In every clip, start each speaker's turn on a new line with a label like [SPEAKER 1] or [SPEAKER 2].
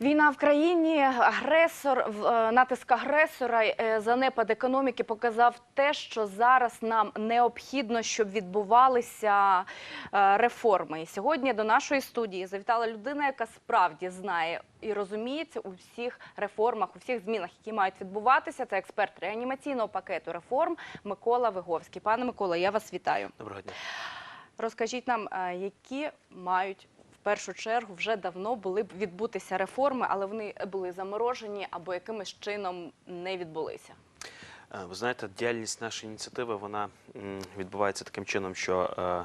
[SPEAKER 1] Війна в країні, агресор, е, натиск агресора, е, занепад економіки показав те, що зараз нам необхідно, щоб відбувалися е, реформи. І сьогодні до нашої студії завітала людина, яка справді знає і розуміється у всіх реформах, у всіх змінах, які мають відбуватися. Це експерт реанімаційного пакету реформ Микола Виговський. Пане Микола, я вас вітаю.
[SPEAKER 2] Доброго дня.
[SPEAKER 1] Розкажіть нам, які мають першу чергу вже давно були б відбутися реформи, але вони були заморожені або якимось чином не відбулися.
[SPEAKER 2] Е, Ви знаєте, діяльність нашої ініціативи вона відбувається таким чином, що е,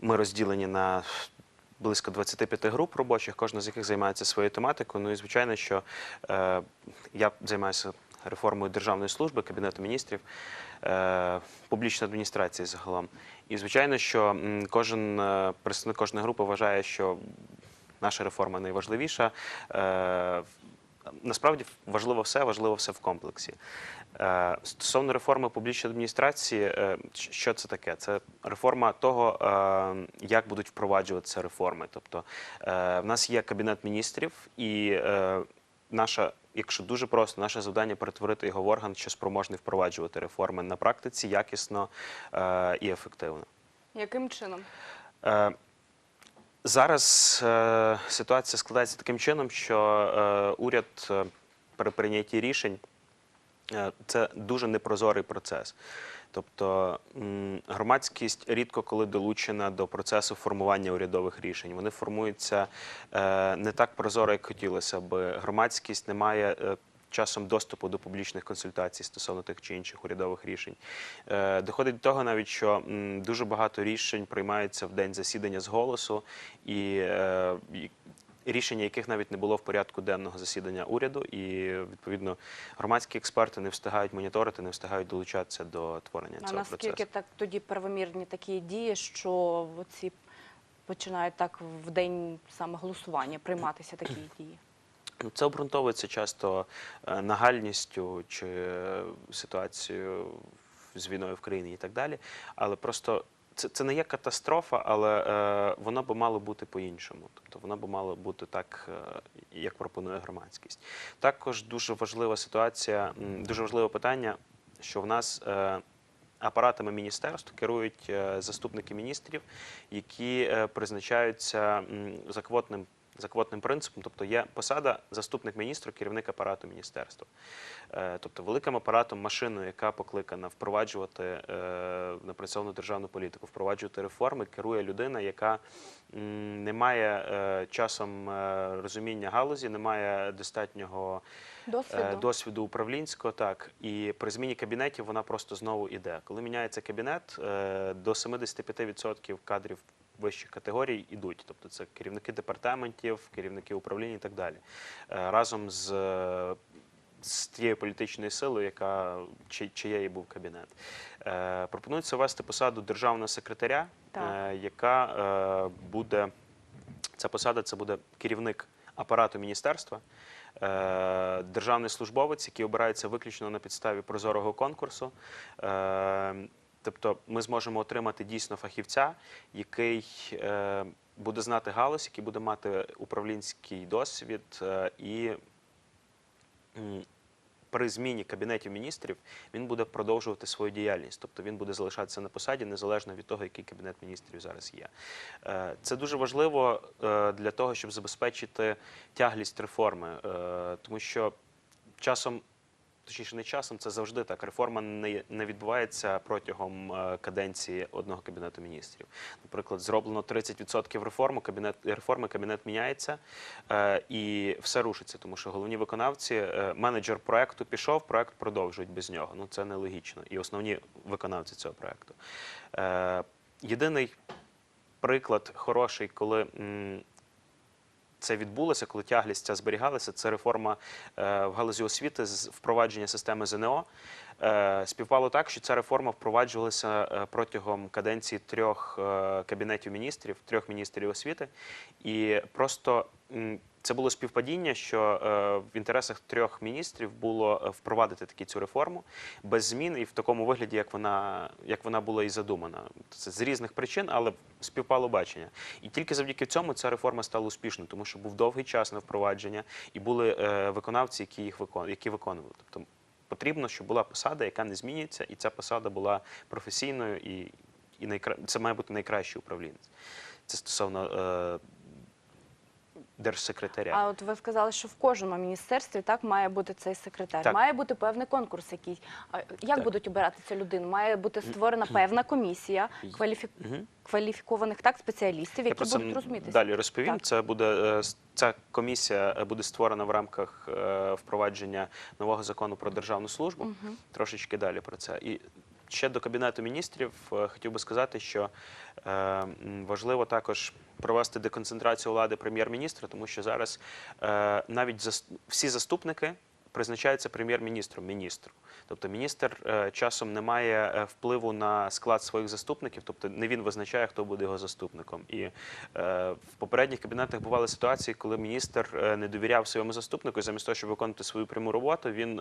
[SPEAKER 2] ми розділені на близько 25 груп робочих, кожна з яких займається своєю тематикою. Ну і звичайно, що е, я займаюся реформою державної служби, кабінету міністрів, публічної адміністрації загалом. І звичайно, що кожен е, представник кожної групи вважає, що наша реформа найважливіша. Е, Насправді важливо все, важливо все в комплексі. Е, Стосовно реформи публічної адміністрації, що це таке? Це реформа того, як будуть впроваджуватися реформи. Тобто в нас є кабінет міністрів, і наша, якщо дуже просто, наше завдання перетворити його в орган, що спроможний впроваджувати реформи на практиці якісно е, і ефективно.
[SPEAKER 1] Яким чином?
[SPEAKER 2] Е, Зараз е, ситуація складається таким чином, що е, уряд е, при прийнятті рішень це дуже непрозорий процес. Тобто громадськість рідко коли долучена до процесу формування урядових рішень. Вони формуються е, не так прозоро, як хотілося б. Громадськість не має е, часом доступу до публічних консультацій стосовно тих чи інших урядових рішень. Е, Доходить до того навіть, що дуже багато рішень приймаються в день засідання з голосу, е, і рішення, яких навіть не було в порядку денного засідання уряду, і відповідно громадські експерти не встигають моніторити, не встигають долучатися до творення
[SPEAKER 1] А
[SPEAKER 2] цього
[SPEAKER 1] наскільки
[SPEAKER 2] процесу.
[SPEAKER 1] так тоді правомірні такі дії, що ці починають так в день саме голосування прийматися такі дії?
[SPEAKER 2] Це обґрунтовується часто е, нагальністю чи ситуацією з війною в країні і так далі. Але просто це, це не є катастрофа, але е, воно би мало бути по-іншому. Тобто воно би мало бути так, е, як пропонує громадськість. Також дуже важлива ситуація, дуже важливе питання, що в нас. Е, Апаратами міністерств керують е, заступники міністрів, які е, призначаються за квотним за квотним принципом, тобто є посада заступник міністра, керівник апарату міністерства. Е, Тобто великим апаратом, машиною, яка покликана впроваджувати е, напрацьовану державну політику, впроваджувати реформи, керує людина, яка не має е, часом розуміння галузі, не має достатнього
[SPEAKER 1] Досвіду?
[SPEAKER 2] досвіду управлінського, так і при зміні кабінетів вона просто знову іде. Коли міняється кабінет, до 75% кадрів вищих категорій ідуть. Тобто це керівники департаментів, керівники управління і так далі. Е, Разом з, е, з тією політичною силою, яка чи, чиєї був кабінет. Е, Пропонується ввести посаду державного секретаря, е, яка е, буде ця посада це буде керівник апарату міністерства, державний службовець, який обирається виключно на підставі прозорого конкурсу. Тобто ми зможемо отримати дійсно фахівця, який е, буде знати галузь, який буде мати управлінський досвід е, і при зміні кабінетів міністрів він буде продовжувати свою діяльність, тобто він буде залишатися на посаді незалежно від того, який кабінет міністрів зараз є. Е, Це дуже важливо для того, щоб забезпечити тяглість реформи, тому що часом. Точніше, не часом, це завжди так. Реформа не, не відбувається протягом е, каденції одного кабінету міністрів. Наприклад, зроблено 30% реформи, кабінет реформи, кабінет міняється е, і все рушиться, тому що головні виконавці, е, менеджер проекту пішов, проект продовжують без нього. Ну це нелогічно. І основні виконавці цього проекту. Єдиний приклад хороший, коли. Це відбулося, коли тяглість зберігалася. Це реформа е, в галузі освіти з впровадження системи ЗНО. Е, співпало так, що ця реформа впроваджувалася е, протягом каденції трьох е, кабінетів міністрів, трьох міністрів освіти, і просто це було співпадіння, що в інтересах трьох міністрів було впровадити таки цю реформу без змін і в такому вигляді, як вона, як вона була і задумана. Це з різних причин, але співпало бачення. І тільки завдяки цьому ця реформа стала успішною, тому що був довгий час на впровадження, і були виконавці, які їх викон, які виконували. Тобто потрібно, щоб була посада, яка не змінюється, і ця посада була професійною, і, і найкра... це має бути найкращий управлінець. Це стосовно е, держсекретаря.
[SPEAKER 1] А от ви сказали, що в кожному міністерстві так має бути цей секретар.
[SPEAKER 2] Так.
[SPEAKER 1] Має бути певний конкурс якийсь. А як
[SPEAKER 2] Так.
[SPEAKER 1] будуть обирати цю людину? Має бути створена певна комісія кваліфі...
[SPEAKER 2] Мгм.
[SPEAKER 1] кваліфікованих так спеціалістів, які будуть розумітися.
[SPEAKER 2] далі розповім.
[SPEAKER 1] Так.
[SPEAKER 2] Це буде е, с- ця комісія е, буде створена в рамках е, впровадження нового закону про державну службу. Трошечки далі про це. І ще до кабінету міністрів е, хотів би сказати, що е, важливо також провести деконцентрацію влади прем'єр-міністра, тому що зараз е, навіть всі заступники. Призначається прем'єр-міністром міністру. Тобто міністр часом не має впливу на склад своїх заступників, тобто не він визначає, хто буде його заступником. І в попередніх кабінетах бували ситуації, коли міністр не довіряв своєму заступнику, і замість того, щоб виконувати свою пряму роботу, він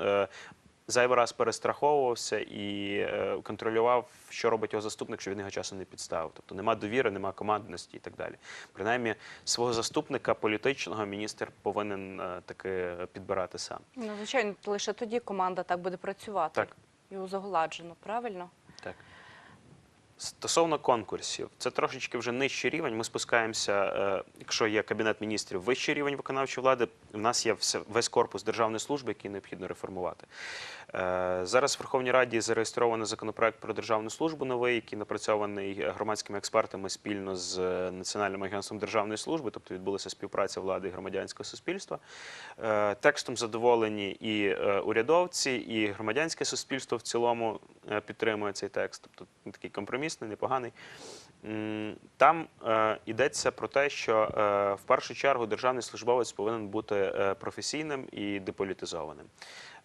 [SPEAKER 2] зайвий раз перестраховувався і е, контролював, що робить його заступник, що він його часу не підставив. Тобто нема довіри, нема командності і так далі. Принаймні, свого заступника політичного міністр повинен е, таки підбирати сам.
[SPEAKER 1] Ну, звичайно, лише тоді команда так буде працювати.
[SPEAKER 2] Так.
[SPEAKER 1] І узагладжено, правильно?
[SPEAKER 2] Стосовно конкурсів, це трошечки вже нижчий рівень. Ми спускаємося, е, якщо є кабінет міністрів, вищий рівень виконавчої влади. У нас є весь корпус державної служби, який необхідно реформувати. Е, Зараз в Верховній Раді зареєстровано законопроект про державну службу новий, який напрацьований громадськими експертами спільно з е, Національним агентством державної служби, тобто відбулася співпраця влади і громадянського суспільства. Е, Текстом задоволені і урядовці, і громадянське суспільство в цілому підтримує цей текст. Тобто такий компромісний, непоганий. Там йдеться про те, що в першу чергу державний службовець повинен бути професійним і деполітизованим.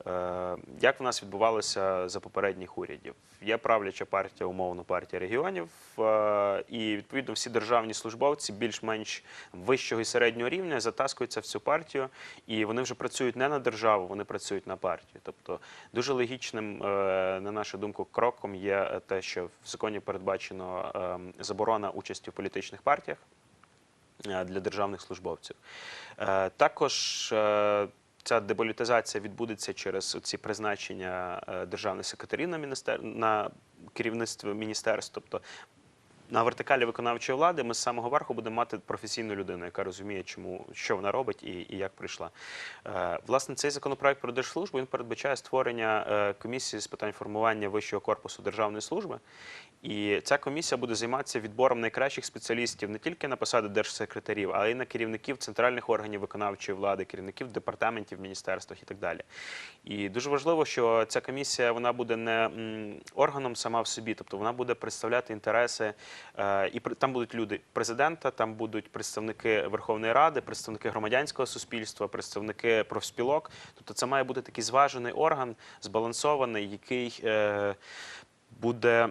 [SPEAKER 2] Е, як в нас відбувалося за попередніх урядів? Є правляча партія, умовно партія регіонів, е, і відповідно всі державні службовці більш-менш вищого і середнього рівня затаскуються в цю партію, і вони вже працюють не на державу, вони працюють на партію. Тобто дуже логічним, е, на нашу думку, кроком є те, що в законі передбачено е, заборона участі в політичних партіях для державних службовців. Також ця деполітизація відбудеться через ці призначення е, державних секретарів на, міністер... на керівництво міністерств. Тобто на вертикалі виконавчої влади ми з самого верху будемо мати професійну людину, яка розуміє, чому що вона робить і, і як прийшла. Е, власне, цей законопроект про держслужбу він передбачає створення е, комісії з питань формування вищого корпусу державної служби. І ця комісія буде займатися відбором найкращих спеціалістів не тільки на посади держсекретарів, але й на керівників центральних органів виконавчої влади, керівників департаментів, міністерствах і так далі. І дуже важливо, що ця комісія вона буде не органом сама в собі, тобто вона буде представляти інтереси, е, і там будуть люди президента, там будуть представники Верховної Ради, представники громадянського суспільства, представники профспілок. Тобто це має бути такий зважений орган, збалансований, який е, буде.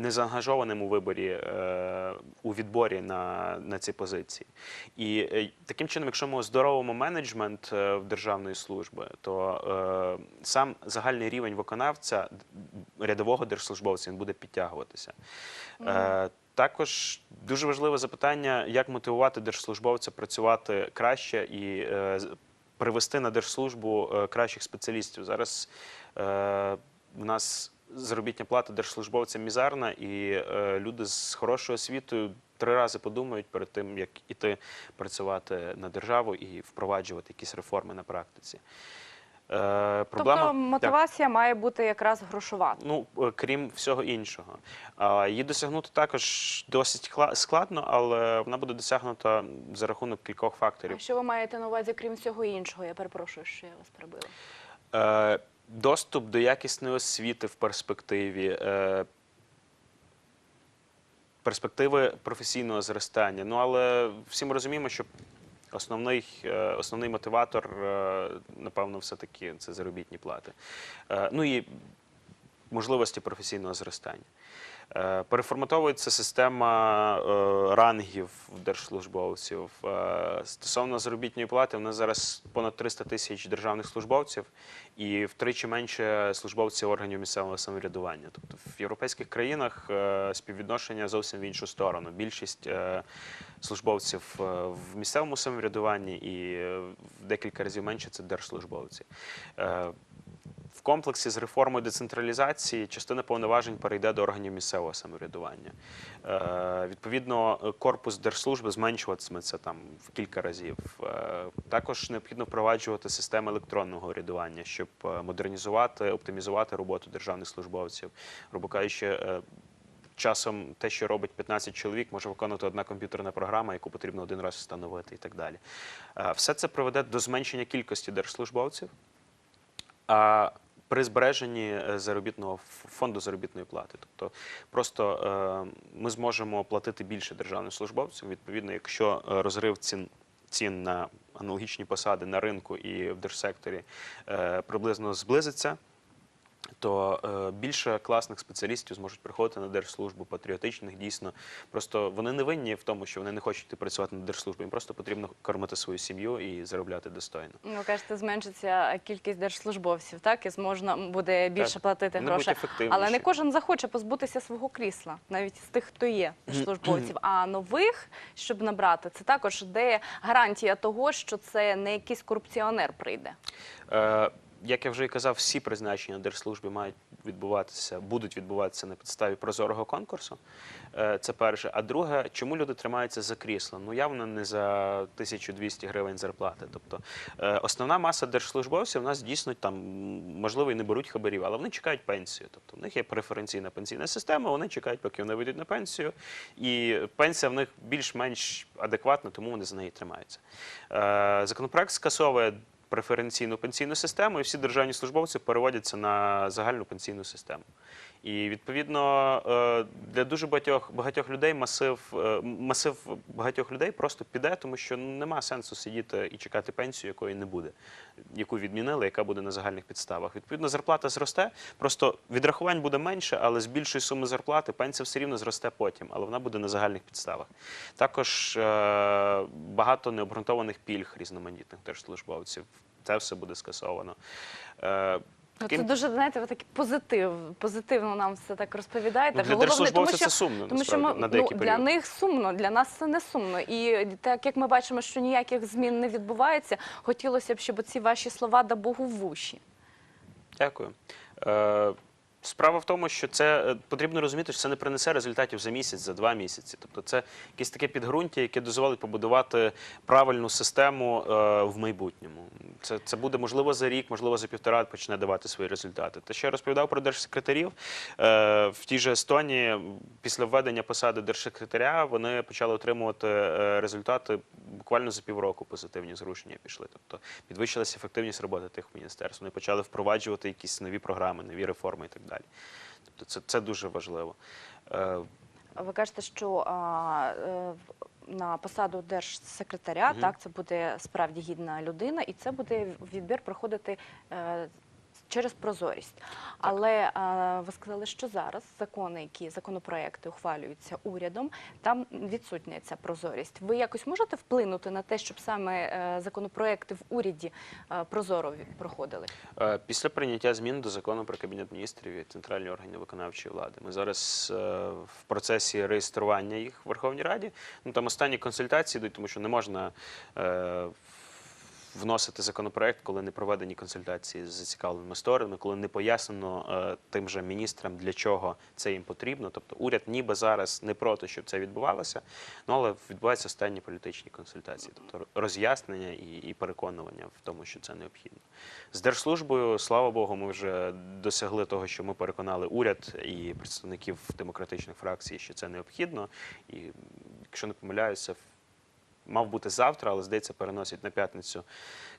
[SPEAKER 2] М, не заангажованим у виборі е, у відборі на, на ці позиції. І е, таким чином, якщо ми оздоровимо менеджмент е, в державної служби, то сам загальний рівень виконавця рядового держслужбовця він буде підтягуватися. Також дуже важливе запитання, як мотивувати держслужбовця працювати краще і привести на держслужбу кращих спеціалістів. Зараз в нас заробітня плата держслужбовця мізерна, і е, люди з хорошою освітою три рази подумають перед тим, як іти працювати на державу і впроваджувати якісь реформи на практиці. Е, проблема
[SPEAKER 1] тобто мотивація має бути якраз грошова.
[SPEAKER 2] Ну, е, крім всього іншого. А, Її досягнути також досить складно, але вона буде досягнута за рахунок кількох
[SPEAKER 1] А
[SPEAKER 2] факторів.
[SPEAKER 1] що ви маєте на увазі, крім всього іншого? Я перепрошую, що я вас перебила.
[SPEAKER 2] Е, Доступ до якісної освіти в перспективі, е, перспективи професійного зростання. Ну, але всі ми розуміємо, що Основний, е, основний мотиватор, е, напевно, все-таки це заробітні плати. Ну і можливості професійного зростання. Е, Переформатовується система е, рангів держслужбовців. Е, Стосовно заробітної плати, в нас зараз понад 300 тисяч державних службовців і втричі менше службовців органів місцевого самоврядування. Тобто в європейських країнах співвідношення зовсім в іншу сторону. Більшість службовців в місцевому самоврядуванні і в декілька разів менше це держслужбовці. В комплексі з реформою децентралізації частина повноважень перейде до органів місцевого самоврядування. Е, відповідно, корпус держслужби зменшуватиметься там в кілька разів. Е, також необхідно впроваджувати системи електронного урядування, щоб е, модернізувати, оптимізувати роботу державних службовців. Грубо кажучи, е, Часом те, що робить 15 чоловік, може виконувати одна комп'ютерна програма, яку потрібно один раз встановити і так далі. Е, Все це приведе до зменшення кількості держслужбовців, при збереженні е, заробітного фонду заробітної плати. Тобто просто е, ми зможемо платити більше державним службовцям. Відповідно, якщо е, розрив цін. Цін на аналогічні посади на ринку і в держсекторі приблизно зблизиться, то е, більше класних спеціалістів зможуть приходити на держслужбу, патріотичних дійсно. Просто вони не винні в тому, що вони не хочуть працювати на держслужбу. Їм просто потрібно кормити свою сім'ю і заробляти достойно.
[SPEAKER 1] Ну, кажете, зменшиться кількість держслужбовців, так? І зможна буде більше
[SPEAKER 2] Так.
[SPEAKER 1] платити грошей. Але не кожен захоче позбутися свого крісла, навіть з тих, хто є держслужбовців. А нових, щоб набрати, це також де гарантія того, що це не якийсь корупціонер прийде.
[SPEAKER 2] Е, як я вже і казав, всі призначення держслужби мають відбуватися, будуть відбуватися на підставі прозорого конкурсу. Е, це перше. А друге, чому люди тримаються за крісло? Ну явно не за 1200 гривень зарплати. Тобто е, основна маса держслужбовців у нас дійсно там можливо і не беруть хабарів, але вони чекають пенсію. Тобто в них є преференційна пенсійна система, вони чекають, поки вони вийдуть на пенсію, і пенсія в них більш-менш адекватна, тому вони за неї тримаються. Е, Законопроект скасовує преференційну пенсійну систему, і всі державні службовці переводяться на загальну пенсійну систему. І відповідно е, для дуже багатьох багатьох людей масив е, масив багатьох людей просто піде, тому що нема сенсу сидіти і чекати пенсію, якої не буде, яку відмінили, яка буде на загальних підставах. Відповідно, зарплата зросте. Просто відрахувань буде менше, але з більшої суми зарплати пенсія все рівно зросте потім, але вона буде на загальних підставах. Також е, багато необґрунтованих пільг різноманітних держслужбовців. Це все буде скасовано.
[SPEAKER 1] Ну,
[SPEAKER 2] таким-
[SPEAKER 1] Це дуже знаєте, ви такий позитив. Позитивно нам все так розповідаєте.
[SPEAKER 2] Ну, для
[SPEAKER 1] Головне,
[SPEAKER 2] держслужбовця
[SPEAKER 1] тому що
[SPEAKER 2] це сумно,
[SPEAKER 1] тому що ми
[SPEAKER 2] на
[SPEAKER 1] ну, для
[SPEAKER 2] період.
[SPEAKER 1] них сумно, для нас це не сумно. І так як ми бачимо, що ніяких змін не відбувається, хотілося б, щоб ці ваші слова да Богу в уші.
[SPEAKER 2] Дякую. Е, Справа в тому, що це е, потрібно розуміти, що це не принесе результатів за місяць, за два місяці. Тобто, це якесь таке підґрунтя, яке дозволить побудувати правильну систему е, в майбутньому. Це, це буде можливо за рік, можливо, за півтора почне давати свої результати. Те, що я розповідав про держсекретарів, е, в тій же Естонії після введення посади держсекретаря вони почали отримувати е, результати буквально за півроку. Позитивні зрушення пішли. Тобто підвищилася ефективність роботи тих міністерств. Вони почали впроваджувати якісь нові програми, нові реформи і так далі. Тобто це, це дуже важливо. Е,
[SPEAKER 1] Ви кажете, що а, е, на посаду держсекретаря
[SPEAKER 2] угу.
[SPEAKER 1] так це буде справді гідна людина, і це буде відбір проходити. Через прозорість, але ви сказали, що зараз закони, які законопроекти ухвалюються урядом, там відсутня ця прозорість. Ви якось можете вплинути на те, щоб саме е, законопроекти в уряді е, прозоро проходили?
[SPEAKER 2] Е, Після прийняття змін до закону про кабінет міністрів і центральні органи виконавчої влади. Ми зараз в процесі реєстрування їх в Верховній Раді. Ну там останні консультації йдуть, тому що не можна е, вносити законопроект, коли не проведені консультації з зацікавленими сторонами, коли не пояснено е, тим же міністрам, для чого це їм потрібно. Тобто уряд ніби зараз не проти, щоб це відбувалося, ну але відбуваються останні політичні консультації, тобто роз'яснення і, і переконування в тому, що це необхідно. З держслужбою, слава Богу, ми вже досягли того, що ми переконали уряд і представників демократичних фракцій, що це необхідно. І якщо не помиляюся, мав бути завтра, але здається, переносять на п'ятницю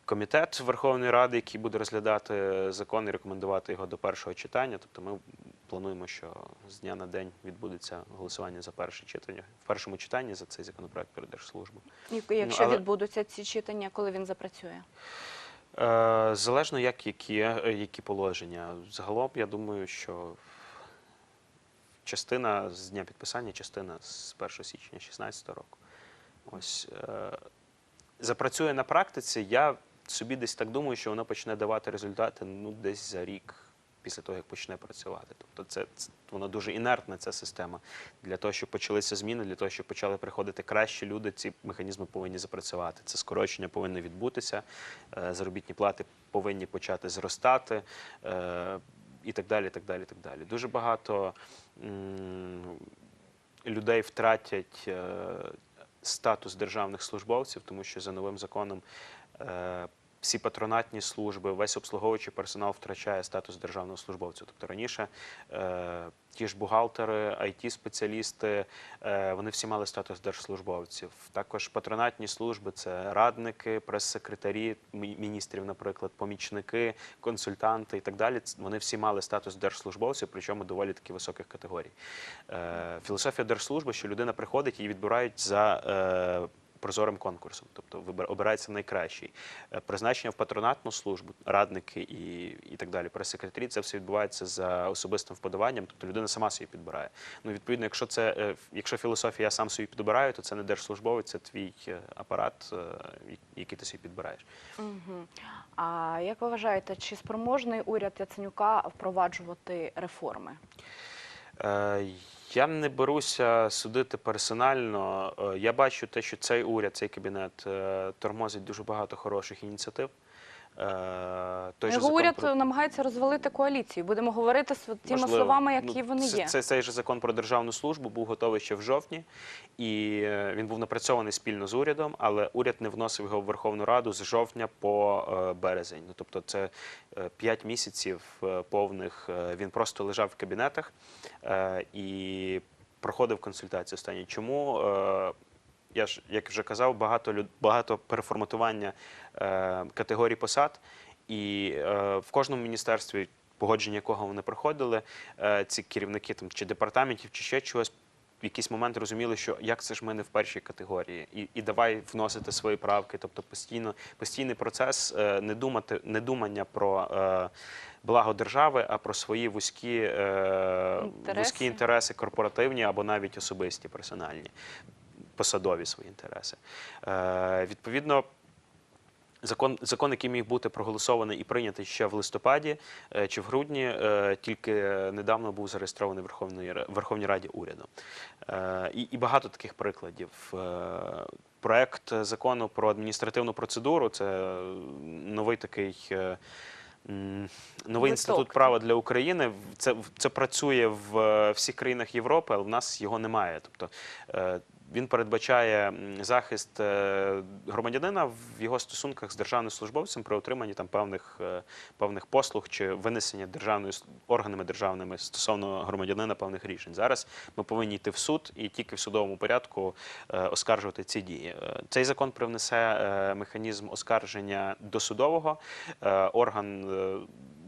[SPEAKER 2] комітет Верховної Ради, який буде розглядати закон і рекомендувати його до першого читання. Тобто ми плануємо, що з дня на день відбудеться голосування за перше читання в першому читанні за цей законопроект про держслужбу.
[SPEAKER 1] Якщо
[SPEAKER 2] але-
[SPEAKER 1] відбудуться ці читання, коли він запрацює?
[SPEAKER 2] Е, Залежно як які, е, які положення. Загалом, я думаю, що частина з дня підписання, частина з 1 січня 2016 року. Ось е, запрацює на практиці. Я собі десь так думаю, що воно почне давати результати ну, десь за рік після того, як почне працювати. Тобто, це, це воно дуже інертна ця система. Для того, щоб почалися зміни, для того, щоб почали приходити кращі люди, ці механізми повинні запрацювати. Це скорочення повинно відбутися, е, заробітні плати повинні почати зростати. е, І так далі, і так далі, і так далі. Дуже багато людей втратять статус державних службовців, тому що за новим законом е, всі патронатні служби, весь обслуговуючий персонал втрачає статус державного службовця. Тобто раніше е, ті ж бухгалтери, IT-спеціалісти, е, вони всі мали статус держслужбовців. Також патронатні служби це радники, прес-секретарі міністрів, наприклад, помічники, консультанти і так далі. Вони всі мали статус держслужбовців, причому доволі таки високих категорій. Е, Філософія держслужби, що людина приходить і відбирають за. е, Прозорим конкурсом, тобто обирається найкращий. Е, Призначення в патронатну службу, радники і, і так далі, прес-секретарі, це все відбувається за особистим вподобанням, тобто людина сама собі підбирає. Ну, відповідно, якщо це е, якщо філософія я сам собі підбираю, то це не держслужбовець, це твій е, апарат, який ти собі підбираєш.
[SPEAKER 1] Угу. А як ви вважаєте, чи спроможний уряд Яценюка впроваджувати реформи?
[SPEAKER 2] Е, Я не беруся судити персонально. Е, Я бачу те, що цей уряд, цей кабінет е, тормозить дуже багато хороших ініціатив. Е, той же
[SPEAKER 1] Його
[SPEAKER 2] закон
[SPEAKER 1] уряд
[SPEAKER 2] про-
[SPEAKER 1] намагається розвалити коаліцію. Будемо говорити з тими
[SPEAKER 2] Можливо.
[SPEAKER 1] словами, які
[SPEAKER 2] Ну,
[SPEAKER 1] вони
[SPEAKER 2] це,
[SPEAKER 1] є.
[SPEAKER 2] Це, цей же закон про державну службу був готовий ще в жовтні, і е, він був напрацьований спільно з урядом, але уряд не вносив його в Верховну Раду з жовтня по е, березень. Ну, тобто це 5 місяців е, повних. е, Він просто лежав в кабінетах е, і проходив консультації останні. Чому? Е, я ж, як вже казав, багато люд, багато переформатування е, категорій посад, і е, в кожному міністерстві, погодження якого вони проходили, е, ці керівники там чи департаментів, чи ще чогось. В якийсь момент розуміли, що як це ж ми не в першій категорії, і, і давай вносити свої правки. Тобто постійно постійний процес е, не думати, не думання про е, благо держави, а про свої вузькі, е,
[SPEAKER 1] Інтереси.
[SPEAKER 2] вузькі інтереси корпоративні або навіть особисті, персональні посадові свої інтереси. Е, відповідно, закон, закон, який міг бути проголосований і прийнятий ще в листопаді е, чи в грудні, е, тільки недавно був зареєстрований в Верховній, Верховній Раді уряду. Е, і, і багато таких прикладів. Проект закону про адміністративну процедуру це новий такий. Новий
[SPEAKER 1] Виток,
[SPEAKER 2] інститут права для України це, це працює в всіх країнах Європи, але в нас його немає. Тобто він передбачає захист е, громадянина в його стосунках з державним службовцем при отриманні там певних, е, певних послуг чи винесення державною органами державними стосовно громадянина певних рішень. Зараз ми повинні йти в суд і тільки в судовому порядку е, оскаржувати ці дії. Цей закон привнесе механізм оскарження досудового. Орган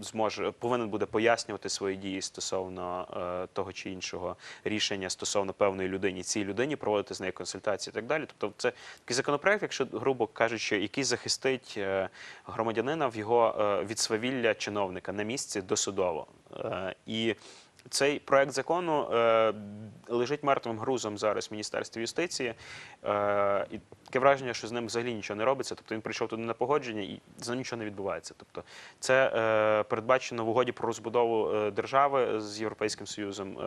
[SPEAKER 2] зможе повинен буде пояснювати свої дії стосовно е, того чи іншого рішення стосовно певної людини, цій людині проводити з нею консультації і так далі. Тобто, це такий законопроект, якщо грубо кажучи, який захистить е, громадянина в його е, від свавілля чиновника на місці досудово. Е, І цей проект закону е, лежить мертвим грузом зараз в Міністерстві юстиції. Е, і таке враження, що з ним взагалі нічого не робиться. Тобто він прийшов туди на погодження і з ним нічого не відбувається. Тобто, це е, передбачено в угоді про розбудову держави з Європейським Союзом.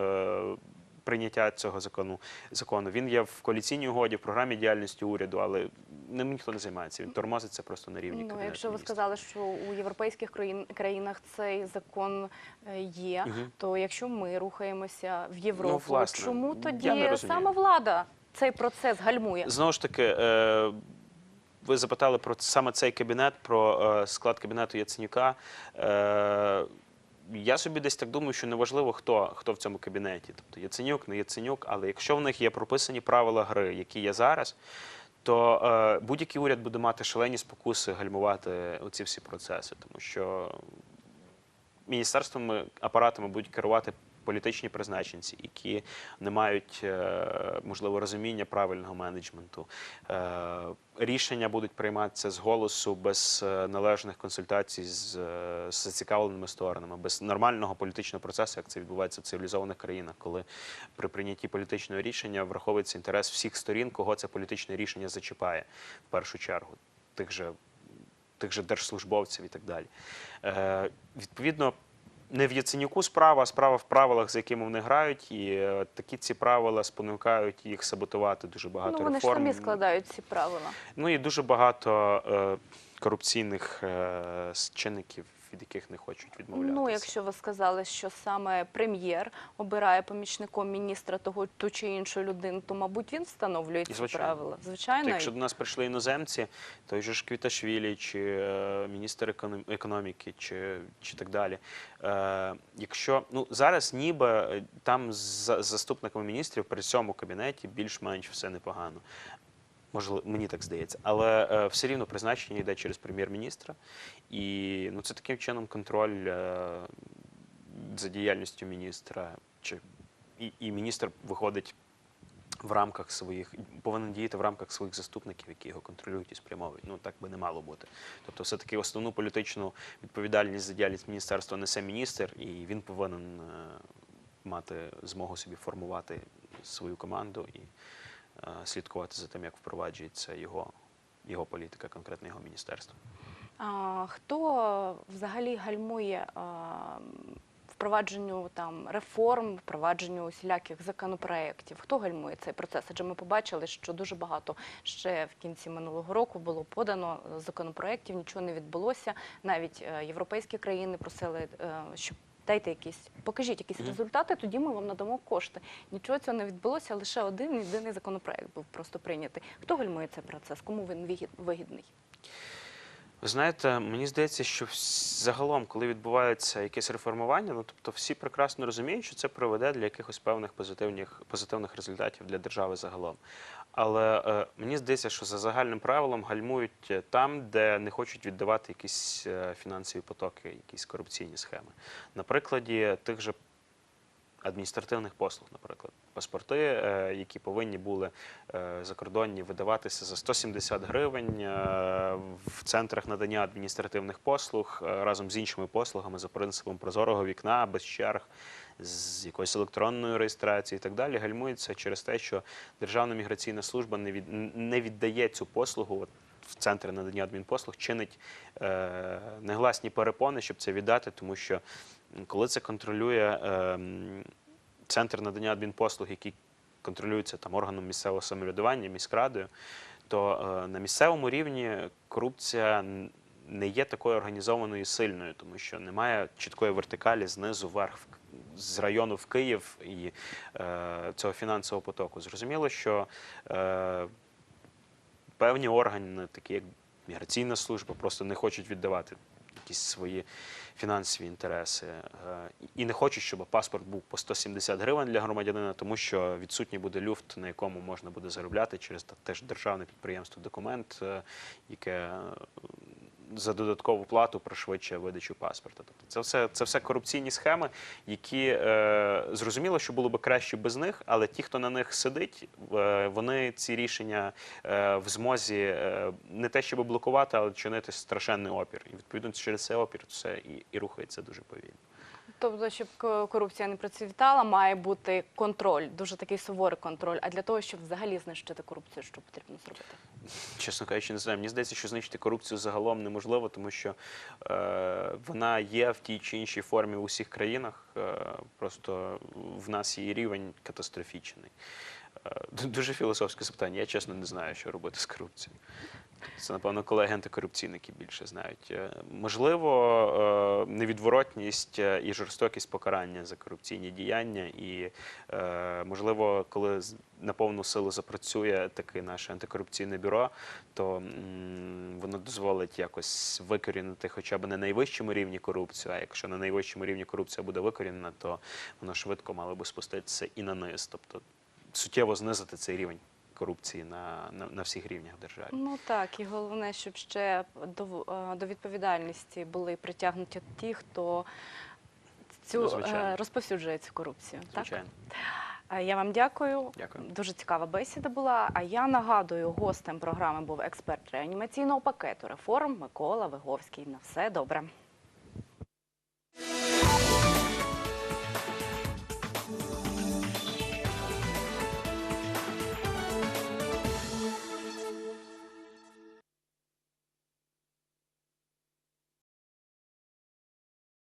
[SPEAKER 2] Прийняття цього закону закону він є в коаліційній угоді, в програмі діяльності уряду, але ним ніхто не займається. Він тормозиться просто на рівні
[SPEAKER 1] Ну,
[SPEAKER 2] кабінету
[SPEAKER 1] якщо ви сказали, що у європейських країн, країнах цей закон е, є,
[SPEAKER 2] Мгм.
[SPEAKER 1] то якщо ми рухаємося в Європу,
[SPEAKER 2] Ну, власне,
[SPEAKER 1] чому тоді саме влада цей процес гальмує?
[SPEAKER 2] Знову ж таки, е, ви запитали про саме цей кабінет, про е, склад кабінету Яценюка. Я собі десь так думаю, що неважливо, хто, хто в цьому кабінеті. Тобто Яценюк, не Яценюк, але якщо в них є прописані правила гри, які є зараз, то е, будь-який уряд буде мати шалені спокуси гальмувати оці всі процеси, тому що міністерствами, апаратами будуть керувати політичні призначенці, які не мають е, можливо розуміння правильного менеджменту. Е, Рішення будуть прийматися з голосу без е, належних консультацій з, зацікавленими сторонами, без нормального політичного процесу, як це відбувається в цивілізованих країнах, коли при прийнятті політичного рішення враховується інтерес всіх сторін, кого це політичне рішення зачіпає в першу чергу, тих же, тих же держслужбовців і так далі. Е, відповідно, не в Яценюку справа, а справа в правилах, з якими вони грають, і е, такі ці правила спонукають їх саботувати дуже багато
[SPEAKER 1] Ну, вони ж
[SPEAKER 2] реформ.
[SPEAKER 1] самі складають ці правила.
[SPEAKER 2] Ну і дуже багато е, корупційних е, чинників, від яких не хочуть відмовлятися.
[SPEAKER 1] Ну, якщо ви сказали, що саме прем'єр обирає помічником міністра того ту чи іншу людину, то мабуть він встановлює ці
[SPEAKER 2] Звичайно.
[SPEAKER 1] правила. Звичайно,
[SPEAKER 2] То якщо до нас прийшли іноземці, той же ж Квіташвілі, чи е, міністр економіки, чи, чи так далі. Е, якщо ну зараз ніби е, там з заступниками міністрів при цьому кабінеті більш-менш все непогано. Можливо, мені так здається, але е, все рівно призначення йде через прем'єр-міністра, і ну це таким чином контроль е, за діяльністю міністра. Чи і, і міністр виходить в рамках своїх повинен діяти в рамках своїх заступників, які його контролюють і спрямовують. Ну так би не мало бути. Тобто, все таки основну політичну відповідальність за діяльність міністерства несе міністр, і він повинен е, мати змогу собі формувати свою команду і е, слідкувати за тим, як впроваджується його, його політика, конкретно його міністерства.
[SPEAKER 1] Хто взагалі гальмує впровадженню там реформ, впровадженню усіляких законопроєктів? Хто гальмує цей процес? Адже ми побачили, що дуже багато ще в кінці минулого року було подано законопроєктів, нічого не відбулося. Навіть е, європейські країни просили, е, щоб дайте якісь, покажіть якісь
[SPEAKER 2] Мгм.
[SPEAKER 1] результати, тоді ми вам надамо кошти. Нічого цього не відбулося, лише один єдиний законопроєкт був просто прийнятий. Хто гальмує цей процес? Кому він вигід- вигідний?
[SPEAKER 2] Ви знаєте, мені здається, що загалом, коли відбувається якесь реформування, ну тобто всі прекрасно розуміють, що це приведе для якихось певних позитивних, позитивних результатів для держави загалом. Але е, мені здається, що за загальним правилом гальмують е, там, де не хочуть віддавати якісь е, фінансові потоки, якісь корупційні схеми. На прикладі тих же адміністративних послуг, наприклад, паспорти, е, які повинні були е, закордонні видаватися за 170 гривень е, в центрах надання адміністративних послуг разом з іншими послугами за принципом прозорого вікна, без черг. З якоюсь електронною реєстрацією і так далі гальмується через те, що Державна міграційна служба не від не віддає цю послугу от, в центри надання адмінпослуг, чинить е, негласні перепони, щоб це віддати, тому що коли це контролює е, центр надання адмінпослуг, який контролюється там органом місцевого самоврядування, міськрадою, то е, на місцевому рівні корупція не є такою організованою і сильною, тому що немає чіткої вертикалі знизу вверх з району в Київ і е, цього фінансового потоку. Зрозуміло, що е, певні органи, такі як міграційна служба, просто не хочуть віддавати якісь свої фінансові інтереси. Е, і не хочуть, щоб паспорт був по 170 гривень для громадянина, тому що відсутній буде люфт, на якому можна буде заробляти через теж державне підприємство документ, е, яке е, за додаткову плату пришвидшує видачу паспорта. Тобто це все, це все корупційні схеми, які е, зрозуміло, що було би краще без них, але ті, хто на них сидить, е, вони ці рішення е, в змозі е, не те, щоб блокувати, але чинити страшенний опір. І відповідно через цей опір все і, і рухається дуже повільно.
[SPEAKER 1] Тобто, щоб корупція не процвітала, має бути контроль, дуже такий суворий контроль. А для того, щоб взагалі знищити корупцію, що потрібно зробити?
[SPEAKER 2] Чесно кажучи, не знаю. Мені здається, що знищити корупцію загалом неможливо, тому що е, вона є в тій чи іншій формі в усіх країнах. Е, просто в нас її рівень катастрофічний. Е, дуже філософське запитання. Я чесно не знаю, що робити з корупцією. Це, напевно, колеги антикорупційники більше знають. Е, Можливо, е, невідворотність е, і жорстокість покарання за корупційні діяння, і можливо, коли на повну силу запрацює таке наше антикорупційне бюро, то воно дозволить якось викорінити хоча б на найвищому рівні корупцію. А якщо на найвищому рівні корупція буде викорінена, то воно швидко мало би спуститися і на низ, тобто суттєво знизити цей рівень корупції на, на, на всіх рівнях в державі.
[SPEAKER 1] Ну так, і головне, щоб ще до, е, до відповідальності були притягнуті ті, хто цю
[SPEAKER 2] Ну,
[SPEAKER 1] розповсюджує цю корупцію. Так?
[SPEAKER 2] Звичайно.
[SPEAKER 1] Е, Я вам дякую.
[SPEAKER 2] Дякую.
[SPEAKER 1] Дуже цікава бесіда була. А я нагадую, гостем програми був експерт реанімаційного пакету реформ Микола Виговський. На все добре.